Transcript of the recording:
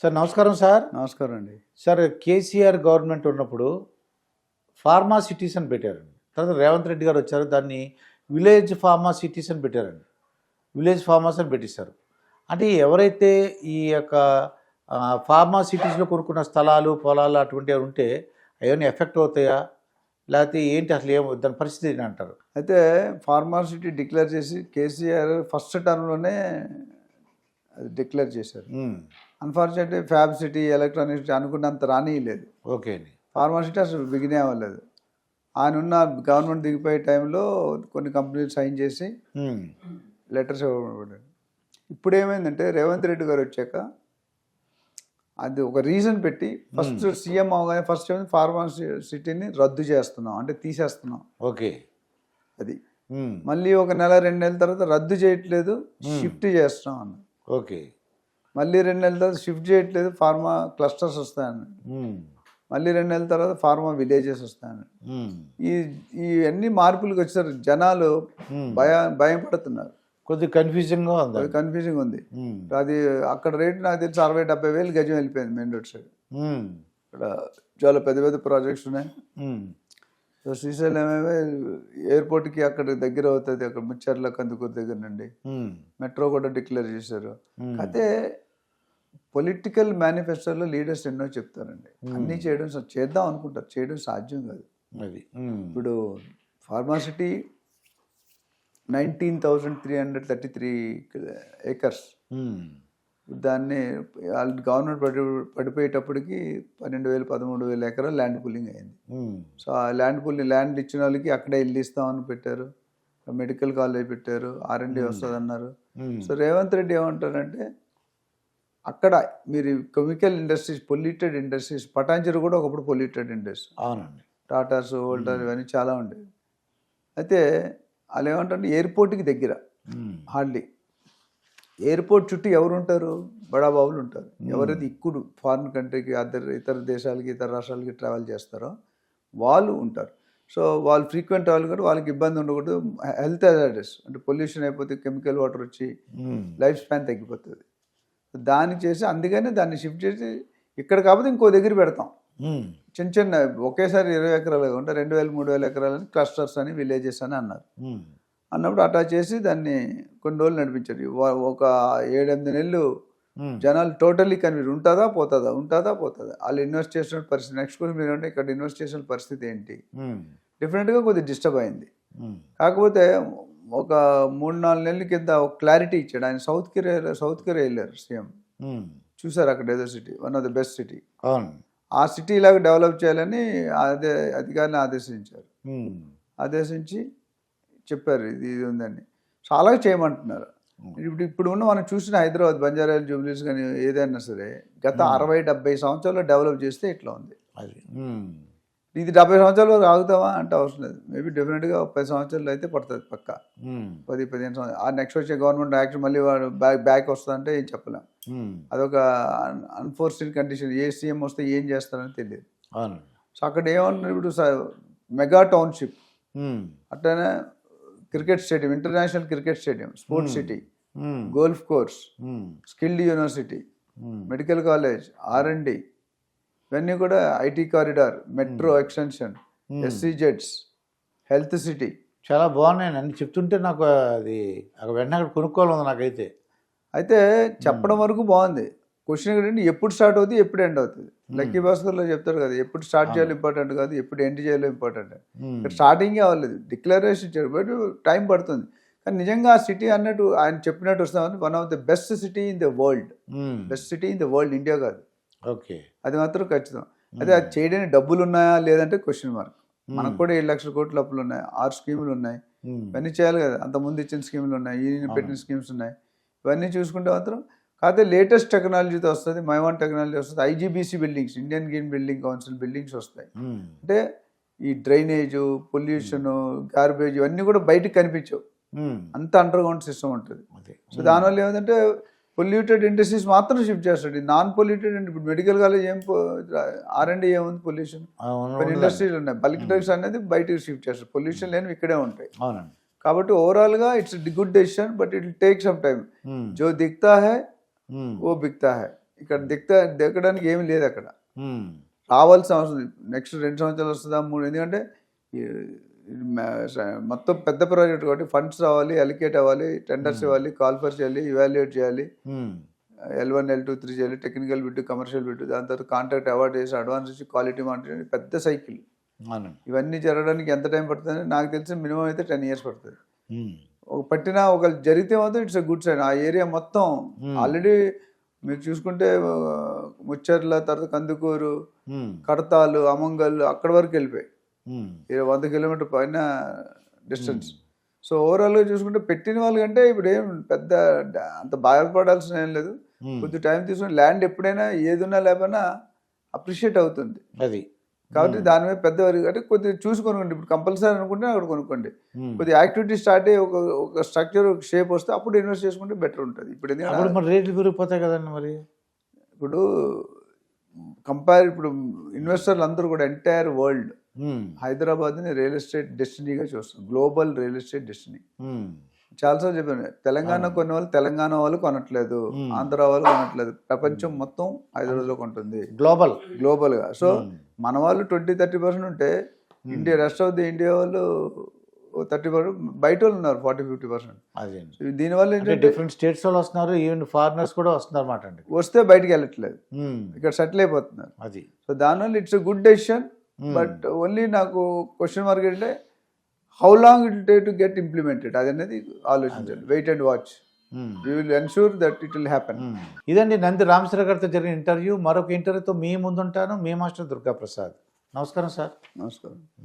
Sir నమస్కారం sir. నమస్కారం అండి. సార్ కేసీఆర్ గవర్నమెంట్ ఉన్నప్పుడు ఫార్మా సిటీస్ అని పెట్టారండి. తర్వాత రేవంత్ రెడ్డి గారు వచ్చారు దాన్ని విలేజ్ ఫార్మా సిటీస్ అని పెట్టారండి. విలేజ్ ఫార్మాస్ అని పెట్టేశారు. అంటే ఎవరైతే ఈ యొక్క ఫార్మా సిటీస్లో కొనుక్కున్న స్థలాలు పొలాలు అటువంటివి ఉంటే అవన్నీ ఎఫెక్ట్ అవుతాయా? లేకపోతే ఏంటి అసలు ఏం దాని పరిస్థితి ఏంటి అంటారు? అయితే ఫార్మాసిటీ డిక్లేర్ చేసి కేసీఆర్ ఫస్ట్ టర్మ్లోనే అది డిక్లేర్ చేశారు. Unfortunately fab city electronic city అనుకున్నంత రానియలేదు. ఓకే అండి. ఫార్మాసిటీ అసలు బిగినే అవ్వలేదు. ఆయన ఉన్న గవర్నమెంట్ దిగిపోయే టైంలో కొన్ని కంపెనీలు సైన్ చేసి లెటర్స్ ఇవ్వబడ్డాయి. ఇప్పుడు ఏమైందంటే రేవంత్ రెడ్డి గారు వచ్చాక అది ఒక రీజన్ పెట్టి ఫస్ట్ సీఎం అవగానే ఫస్ట్ ఏమైంది? ఫార్మా సిటీని రద్దు చేస్తున్నాం అంటే తీసేస్తున్నాం. ఓకే. అది. మళ్ళీ ఒక నెల రెండు నెలల తర్వాత రద్దు చేయట్లేదు షిఫ్ట్ చేస్తున్నాం అన్న ఓకే. మళ్ళీ రెండు నెలల తర్వాత షిఫ్ట్ చేయట్లేదు ఫార్మా క్లస్టర్స్ వస్తాయని. మళ్ళీ రెండు నెలల తర్వాత ఫార్మా విలేజెస్ వస్తాయని. ఈ ఈ అన్ని మార్పులకు వచ్చారు జనాలు. భయ భయం పడుతున్నారు కొద్దిగా కన్ఫ్యూజింగ్గా ఉంది కన్ఫ్యూజింగ్ ఉంది. అది అక్కడ రేట్ నాకు తెలిసి అరవై డెబ్బై వేలు గజం వెళ్ళిపోయింది మెయిన్ రోడ్ సైడ్ ఇక్కడ చాలా పెద్ద పెద్ద ప్రాజెక్ట్స్ ఉన్నాయి. సో శ్రీశైలం ఏమో ఎయిర్పోర్ట్కి అక్కడ దగ్గర అవుతుంది అక్కడ ముచ్చర్ల కందుకూరు దగ్గర నుండి. మెట్రో కూడా డిక్లేర్ చేశారు. అయితే పొలిటికల్ మేనిఫెస్టోలో లీడర్స్ ఎన్నో చెప్తారండి. అన్నీ చేయడం చేద్దాం అనుకుంటారు. చేయడం సాధ్యం కాదు. అది. ఇప్పుడు pharma city nineteen thousand three hundred thirty three acres. దాన్ని గవర్నమెంట్ పడి పడిపోయేటప్పటికి పన్నెండు వేలు పదమూడు వేల ఎకరాలు ల్యాండ్ పుల్లింగ్ అయింది. సో ఆ ల్యాండ్ పుల్లింగ్ ల్యాండ్ ఇచ్చిన వాళ్ళకి అక్కడే ఇల్లు ఇస్తామని పెట్టారు. మెడికల్ కాలేజ్ పెట్టారు. ఆర్ఎండి వస్తుంది అన్నారు సో రేవంత్ రెడ్డి ఏమంటారంటే అక్కడ మీరు chemical industries polluted industries Patanjali కూడా ఒకప్పుడు పొల్యూటెడ్ ఇండస్ట్రీ. అవునండి. టాటాస్ ఓల్టర్ ఇవన్నీ చాలా ఉండేవి. అయితే వాళ్ళు ఏమంటారంటే ఎయిర్పోర్ట్కి దగ్గర హార్డ్లీ. ఎయిర్పోర్ట్ చుట్టూ ఎవరు ఉంటారు బడాబాబులు ఉంటారు. ఎవరైతే ఇప్పుడు ఫారిన్ కంట్రీకి అదర్ ఇతర దేశాలకి ఇతర రాష్ట్రాలకి ట్రావెల్ చేస్తారో వాళ్ళు ఉంటారు. సో వాళ్ళు ఫ్రీక్వెంట్ వాళ్ళు కూడా వాళ్ళకి ఇబ్బంది ఉండకూడదు. హెల్త్ అజార్డెస్ అంటే పొల్యూషన్ అయిపోతే కెమికల్ వాటర్ వచ్చి లైఫ్ స్పాన్ తగ్గిపోతుంది. దాన్ని చేసి అందుకనే దాన్ని షిఫ్ట్ చేసి ఇక్కడ కాకపోతే ఇంకో దగ్గర పెడతాం. చిన్న చిన్న ఒకేసారి ఇరవై ఎకరాలు ఉంటే రెండు వేల మూడు వేల ఎకరాలని క్లస్టర్స్ అని విలేజెస్ అని అన్నారు. అన్నప్పుడు అటా చేసి దాన్ని కొన్ని రోజులు నడిపించారు. ఒక ఏడెనిమిది నెలలు జనాలు టోటల్లీ కన్వీన్ ఉంటుందా పోతుందా? ఉంటుందా పోతుందా? వాళ్ళు ఇన్వెస్ట్ చేసిన పరిస్థితి నెక్స్ట్ క్వశ్చన్ మీరు అంటే ఇక్కడ ఇన్వెస్ట్ చేసిన పరిస్థితి ఏంటి? ఉమ్, డెఫినెట్గా కొద్దిగా డిస్టర్బ్ అయింది. కాకపోతే ఒక మూడు నాలుగు నెలల కింద ఒక క్లారిటీ ఇచ్చాడు. ఆయన సౌత్ కొరియా సౌత్ కొరియా వెళ్ళారు సీఎం. ఉమ్, చూసారు అక్కడ ఏదో city one of the best city అవును. ఆ సిటీ ఇలాగ డెవలప్ చేయాలని అదే అధికారిని ఆదేశించారు. ఉమ్, ఆదేశించి చెప్పారు ఇది ఇది ఉందని. అలాగే చేయమంటున్నారు. ఇప్పుడు ఇప్పుడు ఉన్న మనం చూసిన హైదరాబాద్ బంజారాలు జూబ్లీస్ కానీ ఏదైనా సరే గత అరవై డెబ్బై సంవత్సరాలు డెవలప్ చేస్తే ఇట్లా ఉంది. అది. ఇది డెబ్బై సంవత్సరాల వరకు ఆగుతామా అంటే అవసరం లేదు. మేబీ డెఫినెట్గా పది సంవత్సరాలు అయితే పడుతుంది పక్క. ఉమ్, పది పదిహేను సంవత్సరాలు. ఆ నెక్స్ట్ వచ్చే గవర్నమెంట్ యాక్షన్ మళ్ళీ వాడు బ్యాక్ బ్యాక్ వస్తుందంటే ఏం చెప్పలేం. ఉమ్, అదొక అన్ఫోర్స్డ్ కండిషన్ ఏ సీఎం వస్తే ఏం చేస్తారని తెలియదు. సో అక్కడ ఏమన్నారు ఇప్పుడు మెగా టౌన్షిప్ అట్లనే cricket stadium international cricket stadium sports city golf course skilled university medical college R M D ఇవన్నీ కూడా ఐటీ కారిడార్ మెట్రో ఎక్స్టెన్షన్ ఎస్సీజెడ్స్ హెల్త్ సిటీ. చాలా బాగున్నాయి. అన్ని చెప్తుంటే నాకు అది అక్కడ వెంటనే అక్కడ కొనుక్కోవాలి నాకైతే. అయితే చెప్పడం వరకు బాగుంది. క్వశ్చన్ ఏంటంటే ఎప్పుడు స్టార్ట్ అవుతుంది ఎప్పుడు ఎండ్ అవుతుంది లక్కీ భాస్కర్లో చెప్తారు కదా ఎప్పుడు స్టార్ట్ చేయాలి ఇంపార్టెంట్ కాదు ఎప్పుడు ఎండ్ చేయాలి ఇంపార్టెంట్ ఇక్కడ స్టార్టింగే అవ్వలేదు. డిక్లరేషన్ బట్ టైం పడుతుంది. కానీ నిజంగా ఆ సిటీ అన్నట్టు ఆయన చెప్పినట్టు వస్తామని one of the best city in the world best city in the world India కాదు. ఓకే. అది మాత్రం ఖచ్చితం. అదే అది చేయడానికి డబ్బులు ఉన్నాయా లేదంటే క్వశ్చన్ మార్క్ మనకు కూడా ఏడు లక్షల కోట్ల అప్పులు ఉన్నాయి. ఆరు స్కీములు ఉన్నాయి. ఇవన్నీ చేయాలి కదా. అంత ముందు ఇచ్చిన స్కీములు ఉన్నాయి. ఈయన పెట్టిన స్కీమ్స్ ఉన్నాయి. ఇవన్నీ చూసుకుంటే మాత్రం కాకపోతే లేటెస్ట్ టెక్నాలజీతో వస్తుంది. మైవాన్ టెక్నాలజీ వస్తుంది. IGBC buildings Indian green building council buildings వస్తాయి. అంటే ఈ డ్రైనేజ్ పొల్యూషన్ గార్బేజ్ ఇవన్నీ కూడా బయటకు కనిపించవు. అంత అండర్ గ్రౌండ్ సిస్టమ్ ఉంటుంది సో దానివల్ల ఏమంటే పొల్యూటెడ్ ఇండస్ట్రీస్ మాత్రం షిఫ్ట్ చేస్తాడు. నాన్ పొల్యూటెడ్ ఇప్పుడు మెడికల్ కాలేజ్ ఏం ఆర్ అండ్ ఏముంది పొల్యూషన్? కొన్ని ఇండస్ట్రీలు ఉన్నాయి. బల్క్ డ్రగ్స్ అనేది బయటకు షిఫ్ట్ చేస్తారు పొల్యూషన్ లేని ఇక్కడే ఉంటాయి. కాబట్టి ఓవరాల్గా it's good decision but it take some time. జో దిక్తా హై ఓ బిక్తా హై. ఇక్కడ దిక్తా దిక్కడానికి ఏమి లేదు అక్కడ. రావాల్సిన అవసరం నెక్స్ట్ రెండు సంవత్సరాలు వస్తుందా మూడు? ఎందుకంటే మొత్తం పెద్ద ప్రాజెక్ట్ కాబట్టి ఫండ్స్ రావాలి అలికేట్ అవ్వాలి టెండర్స్ ఇవ్వాలి కాల్ఫర్ చేయాలి ఇవాల్యుయేట్ చేయాలి. L one L two three చేయాలి టెక్నికల్ బిట్ కమర్షియల్ బిట్ దాని తర్వాత కాంట్రాక్ట్ అవార్డ్ చేసి అడ్వాన్స్ ఇచ్చి క్వాలిటీ మానిటర్ పెద్ద సైకిల్ ఇవన్నీ జరగడానికి ఎంత టైం పడుతుంది నాకు తెలిసి మినిమం అయితే టెన్ ఇయర్స్ పడుతుంది. ఒక పట్టిన ఒక జరిగితే మాత్రం ఇట్స్ గుడ్ సైన్ ఆ ఏరియా మొత్తం ఆల్రెడీ మీరు చూసుకుంటే ముచ్చర్ల తర్వాత కందుకూరు కడతాలు అమంగల్ అక్కడ వరకు వెళ్ళిపోయాయి. వంద కిలోమీటర్ పైన డిస్టెన్స్. సో ఓవరాల్గా చూసుకుంటే పెట్టిన వాళ్ళకంటే ఇప్పుడు ఏం పెద్ద అంత బాధపడాల్సిన ఏం లేదు. ఉమ్, కొద్ది టైం తీసుకుని ల్యాండ్ ఎప్పుడైనా ఏదున్నా లేకపోయినా అప్రిషియేట్ అవుతుంది. అది. కాబట్టి దాని మీద పెద్ద అంటే కొద్దిగా చూసి కొనుక్కోండి ఇప్పుడు కంపల్సరీ అనుకుంటే అక్కడ కొనుక్కోండి. కొద్దిగా యాక్టివిటీ స్టార్ట్ అయ్యి ఒక ఒక స్ట్రక్చర్ ఒక షేప్ వస్తే అప్పుడు ఇన్వెస్ట్ చేసుకుంటే బెటర్ ఉంటుంది. ఇప్పుడు ఎందుకంటే రేట్లు పెరిగిపోతాయి కదండి మరి. ఇప్పుడు కంపేర్ ఇప్పుడు ఇన్వెస్టర్లు అందరూ కూడా ఎంటైర్ వరల్డ్ హైదరాబాద్ని రియల్ ఎస్టేట్ డెస్టినీగా చూస్తారు global real estate destiny. Um, చాలాసార్లు చెప్పాను తెలంగాణ కొన్న వాళ్ళు తెలంగాణ వాళ్ళు కొనట్లేదు ఆంధ్ర వాళ్ళు కొనట్లేదు. ప్రపంచం మొత్తం హైదరాబాద్లో కొంటుంది. గ్లోబల్ గ్లోబల్గా సో మన వాళ్ళు ట్వంటీ థర్టీ పర్సెంట్ ఉంటే India rest of the India వాళ్ళు థర్టీ పర్సెంట్ బయట వాళ్ళు ఉన్నారు ఫార్టీ ఫిఫ్టీ పర్సెంట్. దీనివల్ల ఏంటంటే డిఫరెంట్ స్టేట్స్ వాళ్ళు వస్తున్నారు ఈవెన్ ఫారినర్స్ కూడా వస్తున్నారు అన్నమాట అండి. వస్తే బయటికి వెళ్ళట్లేదు. ఇక్కడ సెటిల్ అయిపోతున్నారు. అది. సో దానివల్ల it's good decision but only నాకు క్వశ్చన్ మార్క్ ఏంటంటే how long it take to get implemented అది. అనేది ఆలోచించండి wait and watch you will ensure that it will happen. ఇదండి నంది రామచంద్ర గారితో జరిగిన ఇంటర్వ్యూ మరొక ఇంటర్వ్యూతో మీ ముందుంటాను. మీ మాస్టర్ దుర్గా ప్రసాద్ నమస్కారం సార్. నమస్కారం.